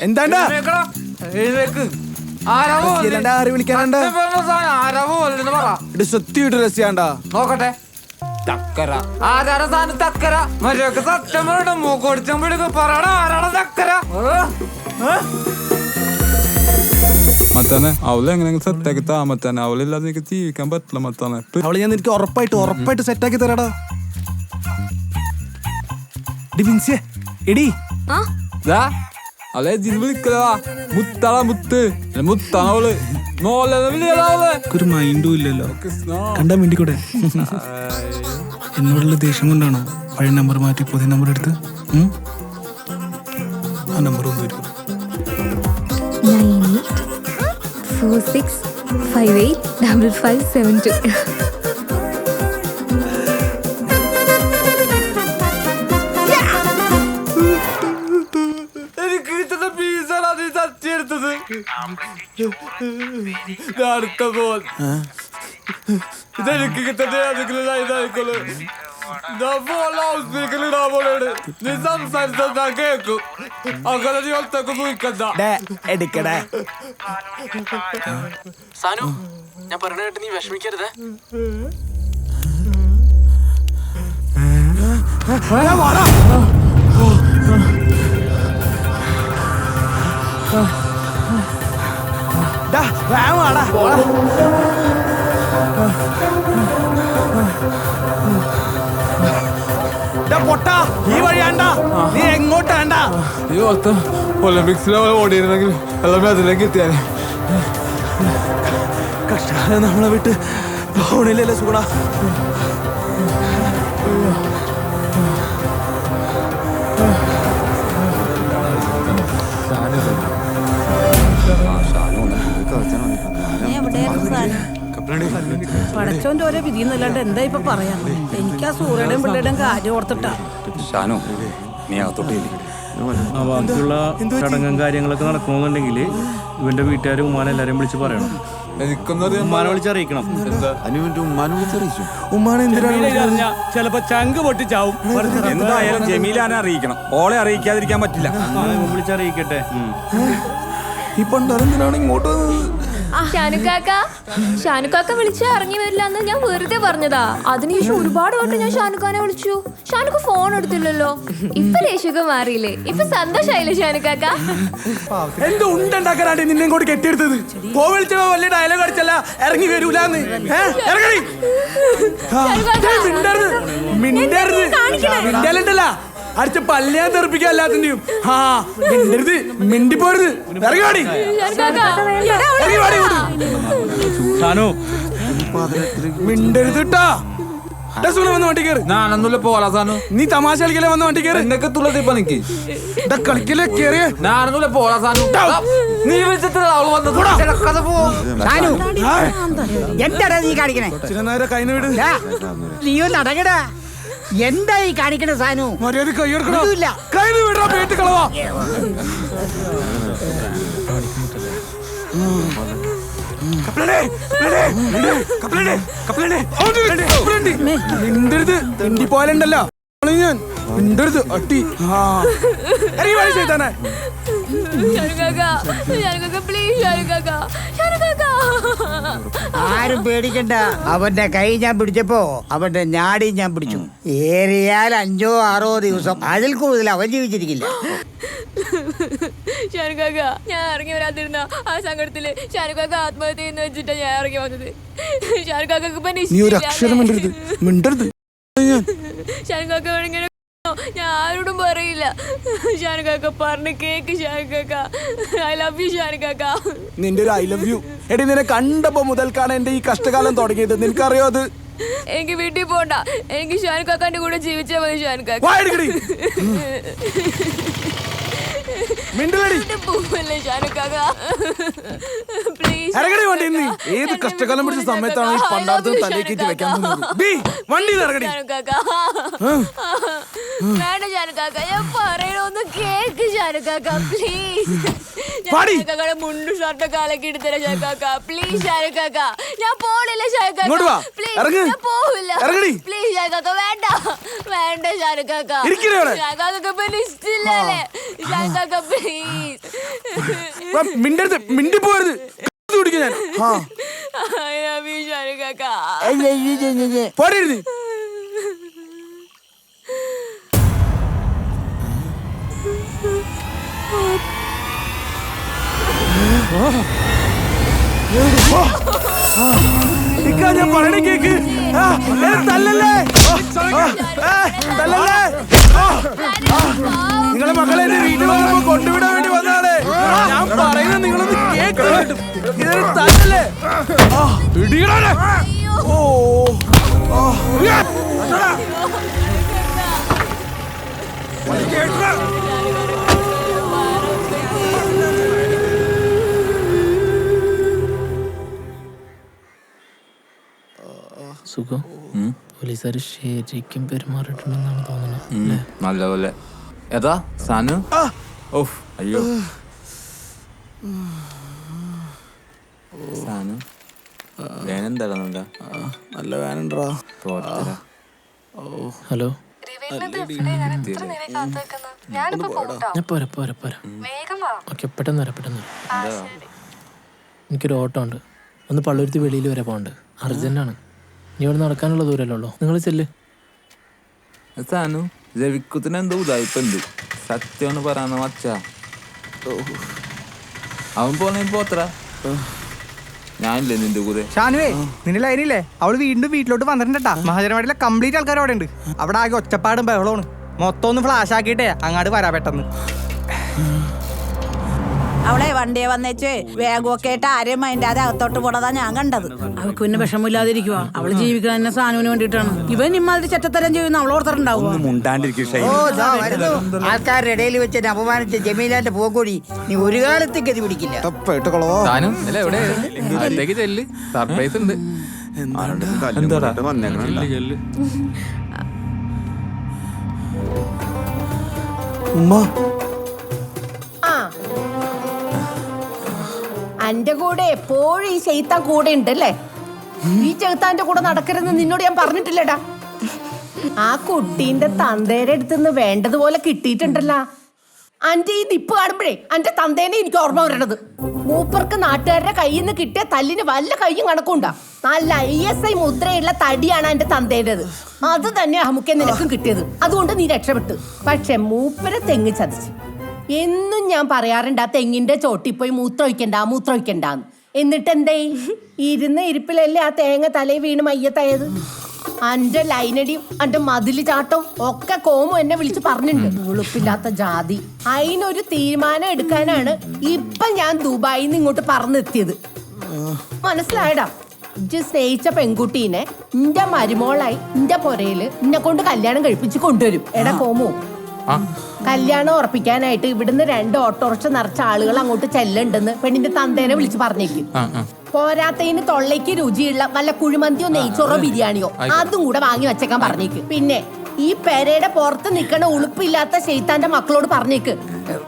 എന്താണ്ടാ? വിളിക്കാനുണ്ട്? പറ. ഇത് സത്യമായിട്ട് രസ്യാണ്ടാ. നോക്കട്ടെ. തക്കര. സാധനം? തക്കര. മര്യാദയ്ക്ക് സത്യം പറയണം മൂക്കൊടിച്ചമ്പഴേക്ക് പറയണ ആരാടാ തക്കര? മത്താനെ അവളെ എങ്ങനെ സെറ്റാക്കി താ മത്താനെ അവളില്ലാതെ എനിക്ക് ജീവിക്കാൻ പറ്റില്ല മത്താനെ അവൾ ഞാൻ എനിക്ക് ഉറപ്പായിട്ട് ഉറപ്പായിട്ട് സെറ്റാക്കി തരാടാ. ഡി ബിൻസിയെ, എടി. അവളെ ജിൻ വിളിക്കലാ മുത്താളാ മുത്ത്. അവൾ ഒരു മൈൻഡും ഇല്ലല്ലോ. കണ്ടാ മിണ്ടിക്കൂടെ? എന്നോടുള്ള ദേഷ്യം കൊണ്ടാണോ പഴയ നമ്പർ മാറ്റി പുതിയ നമ്പർ എടുത്ത്? ആ നമ്പർ ഒന്ന് വരും nine eight four six five eight double five seven two. അടുത്ത ഗോൾ ഇതെനിക്ക് കിട്ടട്ടെ അതെങ്കിലും ഇതായിക്കോളൂ. നീ സംസാരിച്ചാൽ ഞാൻ കേൾക്കും. അങ്ങനെ നീ ഒറ്റയ്ക്ക് പോയിക്കണ്ട എടുക്കടേ. സാനു ഞാൻ പറഞ്ഞ കേട്ട് നീ വിഷമിക്കരുത്. ഡാ, വേഗം വാടാ. ഡാ, പൊട്ടാ. ഈ വഴിയാണ്ടാ നീ എങ്ങോട്ടാണ്ടാ ഈ ഓർത്ത് ഒളിമ്പിക്സിൽ അവൾ ഓടിയിരുന്നെങ്കിൽ എല്ലാം അതിലേക്ക് എത്തിയാലേ കഷ്ടകാലം നമ്മളെ വിട്ട് ഫോണില്ലല്ലേ സുഗുണ. പടച്ചോന്റെ ഓരോ വിധി എന്നല്ലാണ്ട് എന്താ ഇപ്പൊ പറയാ? എനിക്ക് ആ സൂര്യയുടെയും പിള്ളയുടെയും കാര്യം ഓർത്തിട്ടാ. ഷാനു നീ അകത്തോട്ടില്ലേ ആ ബാക്കിയുള്ള ചടങ്ങും കാര്യങ്ങളൊക്കെ നടക്കണമെന്നുണ്ടെങ്കിൽ ഇവന്റെ വീട്ടുകാർ ഉമ്മാനെ എല്ലാരെയും വിളിച്ച് പറയണം. ഉമ്മാനെ വിളിച്ചറിയിക്കണം ചിലപ്പോ ചങ്ക് പൊട്ടിച്ചാവും. എന്തായാലും ജമീലാനെ അറിയിക്കണം. ഓളെ അറിയിക്കാതിരിക്കാൻ പറ്റില്ല. വിളിച്ചറിയിക്കട്ടെ ഇപ്പൊ ഈ പണ്ടാരെന്തിനാണ് ഇങ്ങോട്ട് വന്നത്? ഷാനുക്കാക്ക ഷാനുക്കാക്ക വിളിച്ച് ഇറങ്ങി വരില്ല എന്ന് ഞാൻ വെറുതെ പറഞ്ഞതാ. അതിനുശേഷം ഒരുപാട് വട്ടം ഞാൻ ഷാനുക്കാനെ വിളിച്ചു. ഷാനുക്ക് ഫോൺ എടുത്തില്ലല്ലോ. ഇപ്പൊ രേഷക മാറിയില്ലേ? ഇപ്പൊ സന്തോഷായില്ലേ ഷാനുക്കാക്ക? എന്തോ ഉണ്ടുണ്ടാക്കാനാണ് നിന്നെ കൂടി കെട്ടിയെടുത്തത്? പോ വിളിച്ചപ്പോ വലിയ ഡയലോഗ് അടിച്ചല്ല ഇറങ്ങി വരൂലെന്ന്. ഇറങ്ങി മിണ്ടരുത്. മിണ്ടരുത്. മിണ്ടലുണ്ടല്ല. അടിച്ച പല്ലേ തെറിപ്പിക്കുക എല്ലാത്തിന്റെയും ആ മിണ്ടരുത് മിണ്ടിപ്പോരുത് ഇറങ്ങി വാടി ഇറങ്ങി വാടി ഇങ്ങോട്ട്. സാനു മിണ്ടരുത് കയറി ഞാനൊന്നുമില്ല പോലാ നീ തമാശ കളിക്കലേ വന്ന് വണ്ടി കയറി എന്നൊക്കെ തുള്ളത് ഇപ്പൊ നിക്ക് ടാ കളിക്കല്ലേ കേറിയേ ഞാനൊന്നുമില്ല പോലാ സാനു. നീ വിളിച്ചിട്ട് അവൾ നീ കാണിക്കണേ? നീ ഒന്ന് അടങ്ങടാ. എന്താ ഈ കാണിക്കണ സാനു? മര്യാദ കൈ എടുക്കണോ? വിടൂല്ല. കൈന്ന് വിടാ പേട്ട് കളവാ. തെണ്ടി ഞാൻ. അട്ടി. ആ. പ്ലീസ് ആരും പേടിക്കണ്ട. അവന്റെ കൈ ഞാൻ പിടിച്ചപ്പോ അവന്റെ ഞാടി ഞാൻ പിടിച്ചു. ഏറിയാൽ അഞ്ചോ ആറോ ദിവസം അതിൽ കൂടുതൽ അവൻ ജീവിച്ചിരിക്കില്ല. ഞാൻ ഇറങ്ങി വരാതിരുന്ന ആ സങ്കടത്തിൽ ഷാനുഖാക്ക ആത്മഹത്യ ചെയ്യുന്ന വെച്ചിട്ടാ ഞാൻ ഇറങ്ങി വന്നത്. ഷാനുക്കാക്ക് ഇപ്പൊ നീ ഒരു അക്ഷരം മിണ്ടരുത് മിണ്ടരുത്. ഷാനുക്കാക്ക വേണമെങ്കിൽ ഞാൻ ആരോടും പറയില്ല. ഷാനുക്കാക്ക പറഞ്ഞ കേക്ക് ഷാനുക്കാക്ക. ഐ ലവ് യു ഷാനുക്കാക്ക. നിന്റെ ഒരു ഐ ലവ് യു എടി നിന്നെ കണ്ടപ്പോ മുതൽക്കാണ് എന്റെ ഈ കഷ്ടകാലം തുടങ്ങിയത്. നിനക്കറിയോ അത്? എനിക്ക് വീട്ടിൽ പോണ്ട. എനിക്ക് ഷാനുക്കാക്കാന്റെ കൂടെ ജീവിച്ചാൽ മതി ഷാനുക്കാക്ക. വായെടുക്കടി മിണ്ടലടി. പോവല്ലേ ഷാനുക്കാക്ക? പ്ലീസ് ഇറങ്ങടി വണ്ടി നീ ഏത് കഷ്ടകാലം പിടിച്ച സമയത്താണ് ഈ പണ്ടാരത്തിന് തലയിൽ കയറ്റി വെക്കാൻ ഇറങ്ങടി. ഷാനുക്കാക്ക. വേണ്ട ഷാനുക്കാക്ക ഞാൻ പറയണൊന്ന് കേക്ക് ഷാനുക്കാക്ക പ്ലീസ് പാടി. ഷാനുക്കാക്കയുടെ മുണ്ടു ഷർട്ടൊക്കെ അലക്കി എടുത്തരാ ഷാനുക്കാക്ക പ്ലീസ് ഷാനുക്കാക്ക ഞാൻ പോണില്ല വാ. പ്ലീസ്. ഞാൻ പോവില്ല. പ്ലീസ് ഷാനുക്കാക്ക വേണ്ട. വേണ്ട അവിടെ. ഷാനുക്കാക്ക പിന്നെ ഇഷ്ടമില്ലല്ലേ ഷാനുക്കാക്ക പ്ലീസ് മിണ്ടരുത്. മിണ്ടി പോരുത്. കുടിക്കാൻ ഞാൻ? ആ. ഞാൻ പറയണ കേക്ക്. തല്ലല്ലേ? തല്ലല്ലേ? നിങ്ങളെ എന്റെ വീട്ടിൽ വന്നപ്പോ കൊണ്ടുവിടാൻ വേണ്ടി വന്നതാണ്. ഞാൻ പറയുന്നത് നിങ്ങളൊന്ന് കേക്ക് ഇതൊരു തല്ലല്ലേ? ഓ കേട്ടോ. പോലീസുകാർ ശരിക്കും പെരുമാറിയിട്ടുണ്ടെന്നാണ് തോന്നുന്നത് നല്ലപോലെ. ഏതാ? സാനു? ഓഫ് അയ്യോ. സാനു വേനെന്താടാ നല്ല വേനുണ്ടാ ഹലോ? ഞാൻ പോരാ പോരാ പോരാ. ഓക്കെ പെട്ടെന്ന് വരാം പെട്ടെന്ന് വരാം. എനിക്കൊരു ഓട്ടോ ഉണ്ട് ഒന്ന് പള്ളൂരുത്തി വെളിയിൽ വരെ പോകണ്ട്. അർജന്റാണ്. നീ ഇവിടെ നടക്കാനുള്ള ദൂരമല്ലേ ഉള്ളൂ? നിങ്ങൾ ചെല്ല്. സാനു രവിക്കുത്തിന് എന്തോ ഉദായിപ്പുണ്ട്. സത്യമാണ് പറയാന്ന് മച്ച അവൻ പോണേ പോത്ര ഞാനില്ലേ നിന്റെ കൂടെ? ഷാനുവേ നിന്റെ ലൈനില്ലേ അവൾ വീണ്ടും വീട്ടിലോട്ട് വന്നിട്ടുണ്ടാ. മഹാജനവാടിയിലെ കംപ്ലീറ്റ് ആൾക്കാർ അവിടെ ഉണ്ട്. അവിടെ ആകെ ഒച്ചപ്പാടും ബഹളമാണ് മൊത്തം ഒന്ന് ഫ്ലാഷ് ആക്കിയിട്ടേ അങ്ങാട് വരാ പെട്ടെന്ന്. അവളെ വണ്ടിയെ വന്നേച്ച് വേഗമൊക്കെ ആയിട്ട് ആരെയും മൈൻഡാതെ അകത്തോട്ട് പോണതാ ഞാൻ കണ്ടത്. അവൾക്ക് പിന്നെ വിഷമില്ലാതിരിക്കുക അവൾ ജീവിക്കാൻ തന്നെ സാനുവിന് വേണ്ടിയിട്ടാണ്. ഇവൻ ഇമ്മാതിരി ചെറ്റത്തരം ചെയ്യുന്ന അവൾ ആൾക്കാരുടെ ഇടയിൽ വെച്ച് അപമാനിച്ച ജമീലാന്റെ പോകൂടി നീ ഒരു കാലത്തേക്ക് ഗതി പിടിക്കില്ല. സർപ്രൈസ് ഉണ്ട്. ഉമ്മ. അന്റെ കൂടെ എപ്പോഴും ഈ ചെയ്ത്താൻ കൂടെ ഉണ്ടല്ലേ? ഈ ചെറുത്താന്റെ കൂടെ നടക്കരുതെന്ന് നിന്നോട് ഞാൻ പറഞ്ഞിട്ടില്ലടാ. ആ കുട്ടീന്റെ തന്തേരെ അടുത്തുനിന്ന് വേണ്ടതുപോലെ കിട്ടിയിട്ടുണ്ടല്ല. അന്റെ ഈ നിപ്പ് കാണുമ്പോഴേ അന്റെ തന്തേനെ എനിക്ക് ഓർമ്മ വരണത്. മൂപ്പർക്ക് നാട്ടുകാരുടെ കയ്യിൽ നിന്ന് കിട്ടിയ തല്ലിന് വല്ല കയ്യും കണക്കുണ്ടാ നല്ല ഐ എസ് ഐ മുദ്രയുള്ള തടിയാണ് എന്റെ തന്തേന്റേത്. അത് തന്നെ അമുക്കെ നിനക്കും കിട്ടിയത്. അതുകൊണ്ട് നീ രക്ഷപ്പെട്ടു. പക്ഷെ മൂപ്പരെ തെങ്ങി ചതിച്ചു. എന്നും ഞാൻ പറയാറുണ്ട് ആ തെങ്ങിന്റെ ചോട്ടിൽ പോയി മൂത്രമൊഴിക്കണ്ട മൂത്രമൊഴിക്കണ്ടാന്ന് എന്നിട്ട് എന്തേ ഇരുന്ന് ഇരിപ്പിലല്ലേ ആ തേങ്ങ തലയിൽ വീണ് മയ്യത്തായത്? അന്റെ ലൈനടിയും അന്റെ മതിൽ ചാട്ടവും ഒക്കെ കോമു എന്നെ വിളിച്ച് പറഞ്ഞിട്ടുണ്ട്. ഉളുപ്പില്ലാത്ത ജാതി. അതിനൊരു തീരുമാനം എടുക്കാനാണ് ഇപ്പൊ ഞാൻ ദുബായിൽ നിന്ന് ഇങ്ങോട്ട് പറഞ്ഞെത്തിയത്. മനസ്സിലായടാ? ഇജ്ജ് സ്നേഹിച്ച പെൺകുട്ടീനെ നിന്റെ മരുമോളായി നിന്റെ പുരയിൽ എന്നെ കൊണ്ട് കല്യാണം കഴിപ്പിച്ച് കൊണ്ടുവരും. എടാ കോമു കല്യാണം ഉറപ്പിക്കാനായിട്ട് ഇവിടുന്ന് രണ്ട് ഓട്ടോറിക്ഷ നിറച്ച ആളുകൾ അങ്ങോട്ട് ചെല്ലുണ്ടെന്ന് പെണ്ണിന്റെ തന്തേനെ വിളിച്ച് പറഞ്ഞേക്കും. പോരാത്തതിന് തൊള്ളയ്ക്ക് രുചിയുള്ള വല്ല കുഴിമന്തിയോ നെയ്ച്ചോറോ ബിരിയാണിയോ അതും കൂടെ വാങ്ങി വെച്ചേക്കാൻ പറഞ്ഞേക്ക്. പിന്നെ ഈ പെരയുടെ പുറത്ത് നിൽക്കണ ഉളുപ്പില്ലാത്ത ശൈത്താന്റെ മക്കളോട് പറഞ്ഞേക്ക്.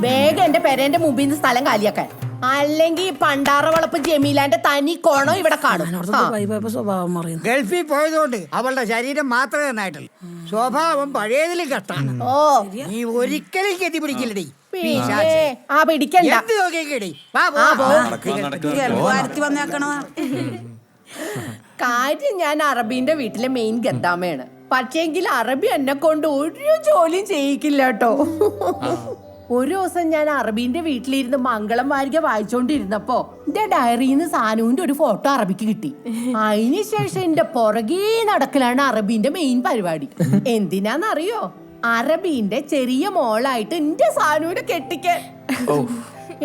വേഗം എന്റെ പെരേന്റെ മുമ്പിൽ നിന്ന് സ്ഥലം കാലിയാക്കാൻ. അല്ലെങ്കിൽ പണ്ടാറ വളപ്പ് ജമീലാന്റെ തനി കോണോ ഇവിടെ കാണും. ആ. സ്വഭാവം മാറിയത് ഗൾഫിൽ പോയതുകൊണ്ട് അവളുടെ ശരീരം മാത്രമേ നന്നായിട്ടുള്ളൂ. സ്വഭാവം പഴയതിലും കഷ്ടാണ് ഓ. നീ ഒരിക്കലും ഗതി പിടിക്കില്ലടി. പിന്നെ ആ പിടിക്കണ്ട. എന്ത് വാ പോ. വന്നേക്കണോ കാര്യം ഞാൻ അറബിന്റെ വീട്ടിലെ മെയിൻ ഗദ്ദാമയാണ്. പക്ഷേങ്കിൽ അറബി എന്നെ കൊണ്ട് ഒരു ജോലിയും ചെയ്യിക്കില്ല കേട്ടോ. ഒരു ദിവസം ഞാൻ അറബീന്റെ വീട്ടിലിരുന്ന് മംഗളം വാരിക വായിച്ചോണ്ടിരുന്നപ്പോ എന്റെ ഡയറിയിൽ നിന്ന് സാനുവിന്റെ ഒരു ഫോട്ടോ അറബിക്ക് കിട്ടി. അതിനുശേഷം എന്റെ പുറകേ നടക്കലാണ് അറബീന്റെ മെയിൻ പരിപാടി. എന്തിനാന്നറിയോ? അറബീന്റെ ചെറിയ മോളായിട്ട് എന്റെ സാനുവിനെ കെട്ടിക്ക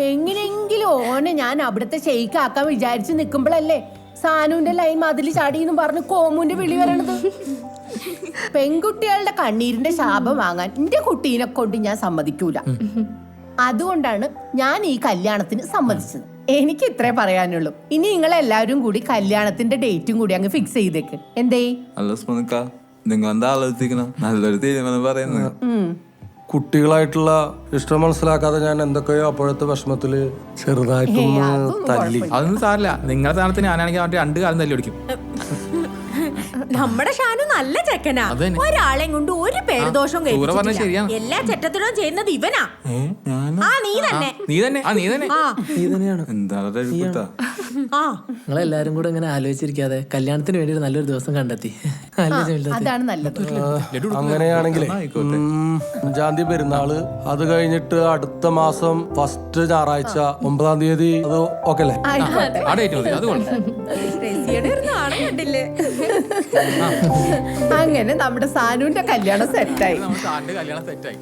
എങ്ങനെയെങ്കിലും ഓനെ ഞാൻ അവിടുത്തെ ഷെയ്ക്കാക്കാൻ വിചാരിച്ച് നിൽക്കുമ്പോഴല്ലേ സാനുവിന്റെ ലൈൻ മതിൽ ചാടിയെന്നും പറഞ്ഞ് കോമുന്റെ വിളി വരണത്. പെൺകുട്ടികളുടെ കണ്ണീരിന്റെ ശാപം വാങ്ങാൻ എന്റെ കുട്ടീനെ കൊണ്ട് ഞാൻ സമ്മതിക്കൂല. അതുകൊണ്ടാണ് ഞാൻ ഈ കല്യാണത്തിന് സമ്മതിച്ചത്. എനിക്ക് ഇത്രേ പറയാനുള്ളൂ. ഇനി നിങ്ങൾ എല്ലാവരും കൂടി കല്യാണത്തിന്റെ ഡേറ്റും കൂടി അങ്ങ് ഫിക്സ് ചെയ്തേക്ക്. എന്തേ? നിങ്ങൾ എന്താ ആലോചിക്കണം നല്ലൊരു തീരുമാനം പറയുന്നത്. കുട്ടികളായിട്ടുള്ള ഇഷ്ടം മനസ്സിലാക്കാതെ ഞാൻ എന്തൊക്കെയോ അപ്പോഴത്തെ വിഷമത്തിൽ ചെറുതായിട്ടൊന്ന് തല്ലി. അതൊന്നും സാറില്ല നിങ്ങളുടെ സ്ഥാനത്ത് ഞാനാണെങ്കിൽ അവന്റെ രണ്ട് കാലം തല്ലി ഓടിക്കും. നമ്മുടെ ഷാനു നല്ല ചെക്കനാ. ഒരാളെയും കൊണ്ട് ഒരു പേരുദോഷവും. എല്ലാ ചെറ്റത്തിനും ചെയ്യുന്നത് ഇവനാ. ആ നീ തന്നെ. നീ തന്നെ. ആ നീ തന്നെ. ആ. നീ തന്നെയാണ്. എന്താ നിങ്ങളെല്ലാരും കൂടെ ഇങ്ങനെ ആലോചിച്ചിരിക്കാതെ കല്യാണത്തിന് വേണ്ടി ഒരു നല്ലൊരു ദിവസം കണ്ടെത്തി. അതാണ് നല്ലത്. അങ്ങനെയാണെങ്കിലേ ഉം, അഞ്ചാം തീയതി പെരുന്നാൾ. അത് കഴിഞ്ഞിട്ട് അടുത്ത മാസം ഫസ്റ്റ് ഞായറാഴ്ച ഒമ്പതാം തീയതി അത് ഓക്കെ അല്ലേ? അങ്ങനെ നമ്മുടെ സാനുവിന്റെ കല്യാണം സെറ്റായി കല്യാണം സെറ്റായി